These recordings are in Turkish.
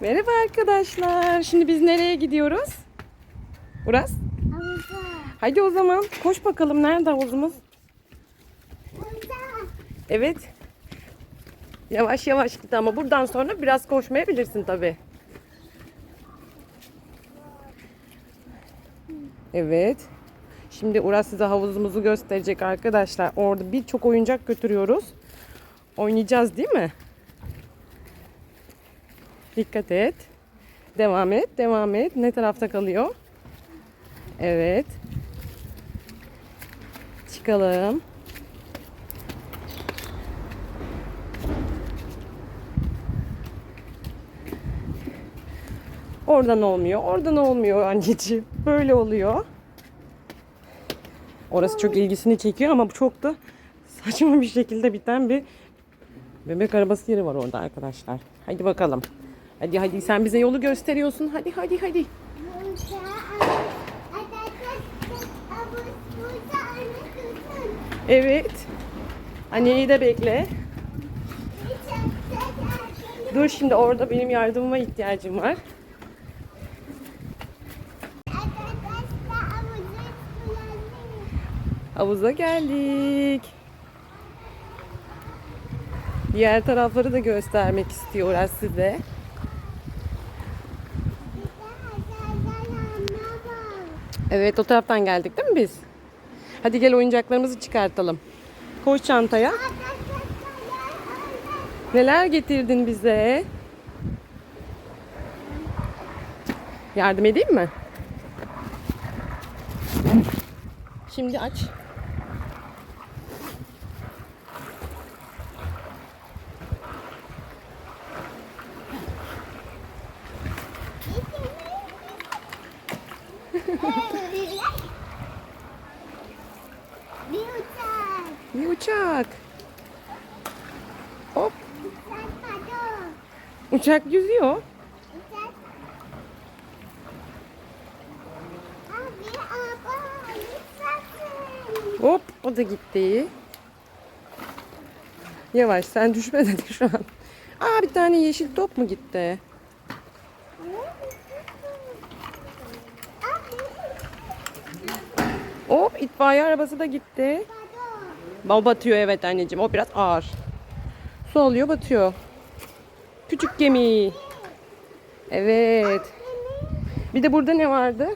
Merhaba arkadaşlar. Şimdi biz nereye gidiyoruz? Uras. Havuza. Hadi o zaman koş bakalım. Nerede havuzumuz? Havuza. Evet. Yavaş yavaş git ama buradan sonra biraz koşmayabilirsin tabi. Evet. Şimdi Uras size havuzumuzu gösterecek arkadaşlar. Orada birçok oyuncak götürüyoruz. Oynayacağız değil mi? Dikkat et. Devam et, devam et. Ne tarafta kalıyor? Evet. Çıkalım. Oradan olmuyor, oradan olmuyor anneciğim. Böyle oluyor. Orası çok ilgisini çekiyor ama bu çok da saçma bir şekilde biten bir bebek arabası yeri var orada arkadaşlar. Hadi bakalım. Hadi hadi sen bize yolu gösteriyorsun. Hadi hadi hadi. Evet. Anneyi de bekle. Dur şimdi orada benim yardımıma ihtiyacım var. Havuza geldik. Diğer tarafları da göstermek istiyor Uras size. Evet o taraftan geldik değil mi biz? Hadi gel oyuncaklarımızı çıkartalım. Koş çantaya. Neler getirdin bize? Yardım edeyim mi? Şimdi aç. Uçak. Hop. Uçak yüzüyor. Hop o da gitti. Yavaş sen düşme dedi şu an. Aa bir tane yeşil top mu gitti? Hop itfaiye arabası da gitti. Bal batıyor evet anneciğim. O biraz ağır. Su alıyor batıyor. Küçük gemi. Evet. Bir de burada ne vardı?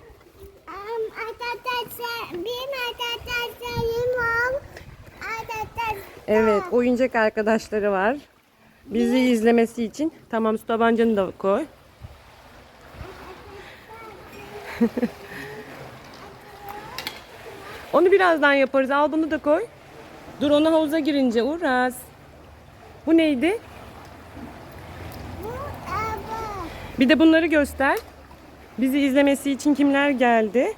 Evet oyuncak arkadaşları var. Bizi izlemesi için. Tamam su tabancanı da koy. Onu birazdan yaparız. Al bunu da koy. Dur onu havuza girince Uras. Bu neydi? Bu araba. Bir de bunları göster. Bizi izlemesi için kimler geldi?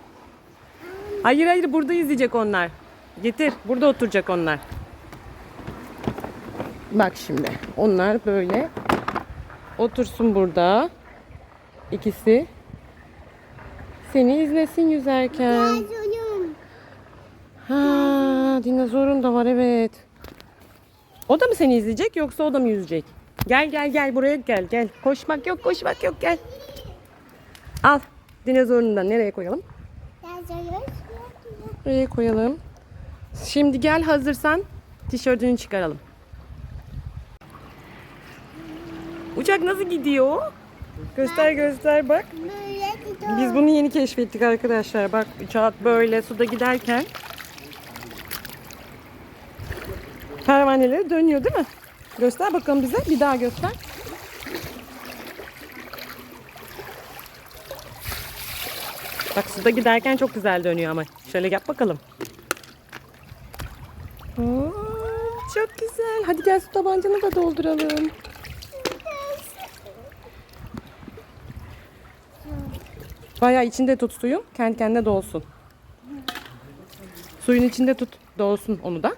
Hayır hayır burada izleyecek onlar. Getir. Burada oturacak onlar. Bak şimdi. Onlar böyle otursun burada. İkisi. Seni izlesin yüzerken. Yazıyorum. Dinozorun da var evet. O da mı seni izleyecek yoksa o da mı yüzecek? Gel gel gel buraya gel gel. Koşmak yok koşmak yok gel. Al dinozorunu da nereye koyalım? Buraya koyalım. Şimdi gel hazırsan tişörtünü çıkaralım. Uçak nasıl gidiyor? Göster göster bak. Biz bunu yeni keşfettik arkadaşlar. Bak uçak böyle suda giderken pervaneleri dönüyor değil mi? Göster bakalım bize. Bir daha göster. Bak suda giderken çok güzel dönüyor ama. Şöyle yap bakalım. Oo, çok güzel. Hadi gel su tabancanı da dolduralım. Bayağı içinde tut suyun. Kendi kendine dolsun. Suyun içinde tut. Dolsun onu da.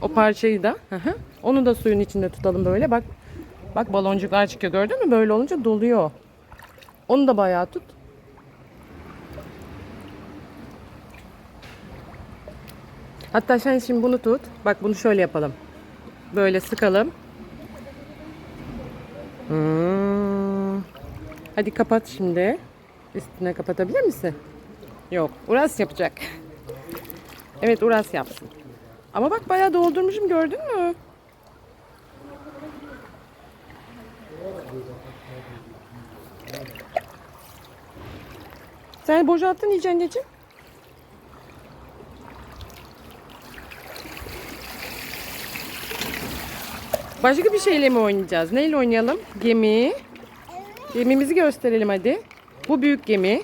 O parçayı da. Hı hı. Onu da suyun içinde tutalım böyle. Bak. Bak baloncuklar çıkıyor. Gördün mü? Böyle olunca doluyor. Onu da bayağı tut. Hatta sen şimdi bunu tut. Bak bunu şöyle yapalım. Böyle sıkalım. Hmm. Hadi kapat şimdi. Üstüne kapatabilir misin? Yok. Uras yapacak. Evet Uras yapsın. Ama bak bayağı doldurmuşum gördün mü? Sen boşalttın iyice anneciğim. Başka bir şeyle mi oynayacağız? Neyle oynayalım? Gemi. Gemimizi gösterelim hadi. Bu büyük gemi.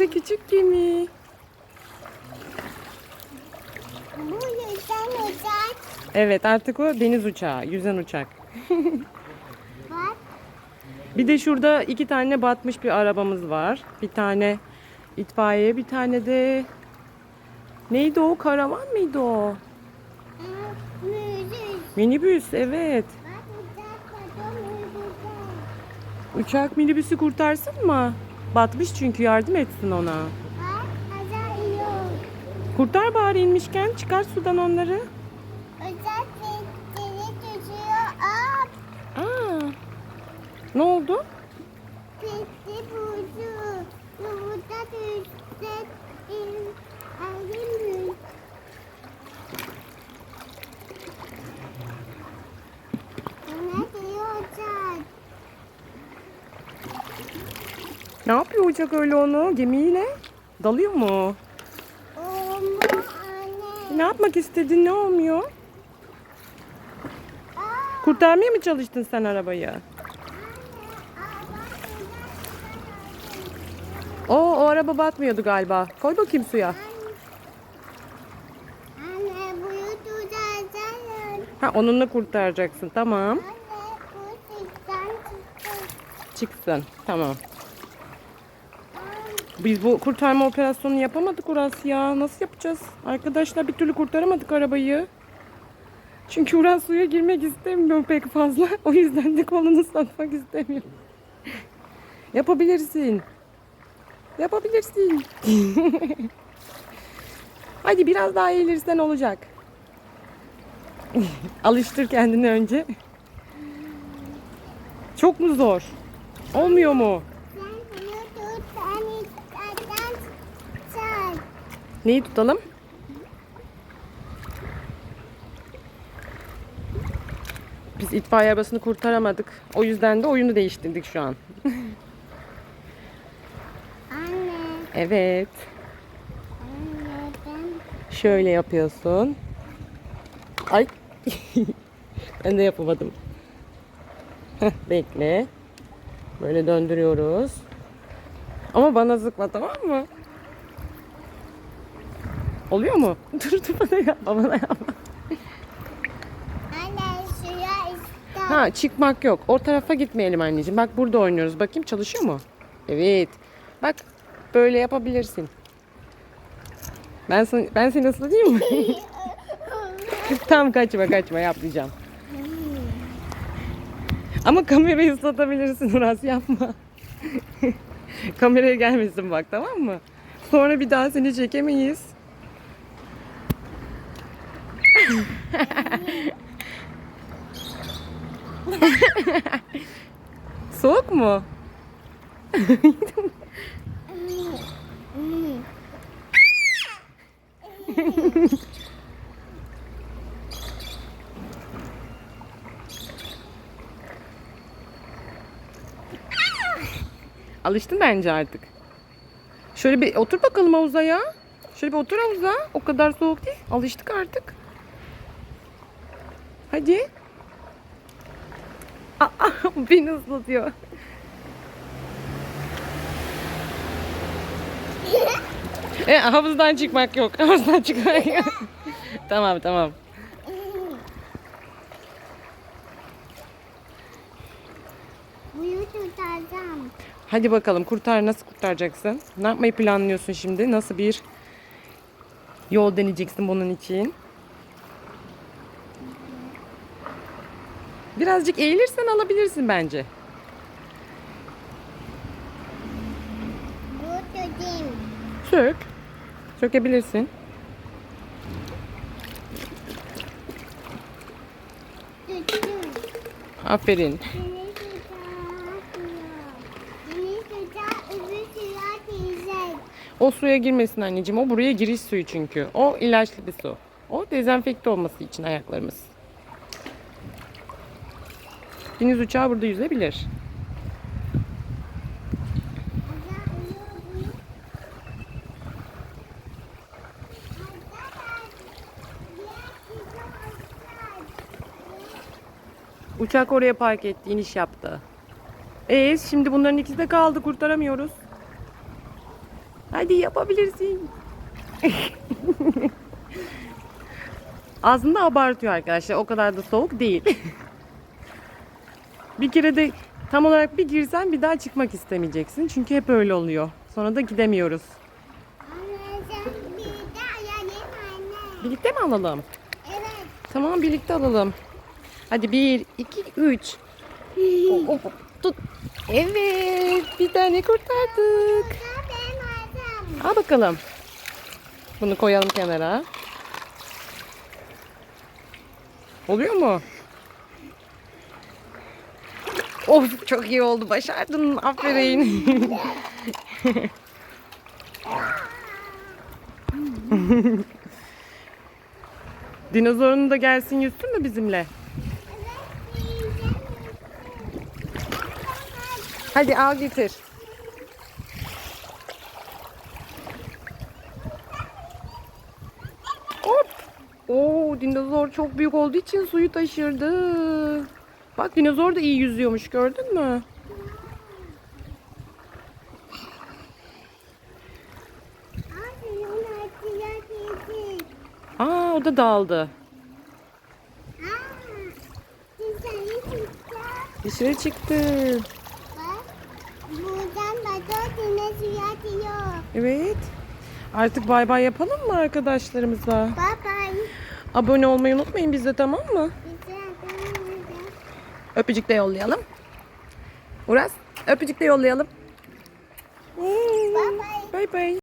Orada küçük gemi. Bu yüzden uçak Evet artık o deniz uçağı, yüzen uçak. Bir de şurada iki tane batmış bir arabamız var. Bir tane itfaiye, bir tane de neydi o? Karavan mıydı o? Minibüs, evet. Bak uçak. Uçak minibüsü kurtarsın mı? Batmış çünkü yardım etsin ona. Kurtar bari inmişken çıkar sudan onları. Uçak seni tutuyor. Aa Aa. Ne oldu? pisti buzu. Yumurta düşse alayım Ne diyor uçak? Ne yapıyor uçak öyle onu gemiyle? Dalıyor mu? Ne yapmak istedin? Ne olmuyor? Kurtarmaya mı çalıştın sen arabayı? O, o araba batmıyordu galiba. Koy bakayım suya. Ha onunla kurtaracaksın. Tamam. Çıksın. Tamam. Biz bu kurtarma operasyonunu yapamadık Uras ya. Nasıl yapacağız? Arkadaşlar bir türlü kurtaramadık arabayı. Çünkü Uras suya girmek istemiyor pek fazla. O yüzden de kolunu satmak istemiyor. Yapabilirsin. Yapabilirsin. Hadi biraz daha eğilirsen olacak. Alıştır kendini önce. Çok mu zor? Olmuyor mu? Sen bunu tut. Ben istersen çal. Neyi tutalım? Biz itfaiye arabasını kurtaramadık. O yüzden de oyunu değiştirdik şu an. Anne. Evet. Anne ben Şöyle yapıyorsun. Ay. ben de yapamadım. Bekle. Böyle döndürüyoruz. Ama bana zıkma tamam mı? Oluyor mu? Dur dur bana yapma bana yapma. Anne suya ister. Ha çıkmak yok. O tarafa gitmeyelim anneciğim. Bak burada oynuyoruz. Bakayım çalışıyor mu? Evet. Bak böyle yapabilirsin. Ben ben seni ıslatayım mı? Tam kaçma kaçma yapmayacağım. Ama kamerayı ıslatabilirsin Uras yapma. Kameraya gelmesin bak tamam mı? Sonra bir daha seni çekemeyiz. Soğuk mu? Alıştın bence artık. Şöyle bir otur bakalım havuza ya. Şöyle bir otur havuza. O kadar soğuk değil. Alıştık artık. Hadi. Aa, beni ıslatıyor. E, havuzdan çıkmak yok. Havuzdan çıkmak yok. tamam tamam. Buyu tutacağım. Hadi bakalım kurtar nasıl kurtaracaksın? Ne yapmayı planlıyorsun şimdi? Nasıl bir yol deneyeceksin bunun için? Birazcık eğilirsen alabilirsin bence. Sök. Sökebilirsin. Aferin. O suya girmesin anneciğim. O buraya giriş suyu çünkü. O ilaçlı bir su. O dezenfekte olması için ayaklarımız. Deniz uçağı burada yüzebilir. Uçak oraya park etti, iniş yaptı. Ee, şimdi bunların ikisi de kaldı, kurtaramıyoruz. Hadi yapabilirsin. Aslında abartıyor arkadaşlar. O kadar da soğuk değil. bir kere de tam olarak bir girsen bir daha çıkmak istemeyeceksin. Çünkü hep öyle oluyor. Sonra da gidemiyoruz. Birlikte mi alalım? Evet. Tamam birlikte alalım. Hadi bir, iki, üç. Hop, hop. Tut. Evet. Bir tane kurtardık. Al bakalım. Bunu koyalım kenara. Oluyor mu? Of çok iyi oldu. Başardın. Aferin. Dinozorun da gelsin yüzsün mü bizimle? Hadi al getir. Hop. Oo, dinozor çok büyük olduğu için suyu taşırdı. Bak dinozor da iyi yüzüyormuş gördün mü? Aa o da daldı. Dışarı çıktı. Bak, buradan balık deniz suya atıyor. Evet. Artık bay bay yapalım mı arkadaşlarımıza? Bye bye. Abone olmayı unutmayın bize tamam mı? Öpücük de yollayalım. Uras öpücük de yollayalım. Bye bye. Bay bay.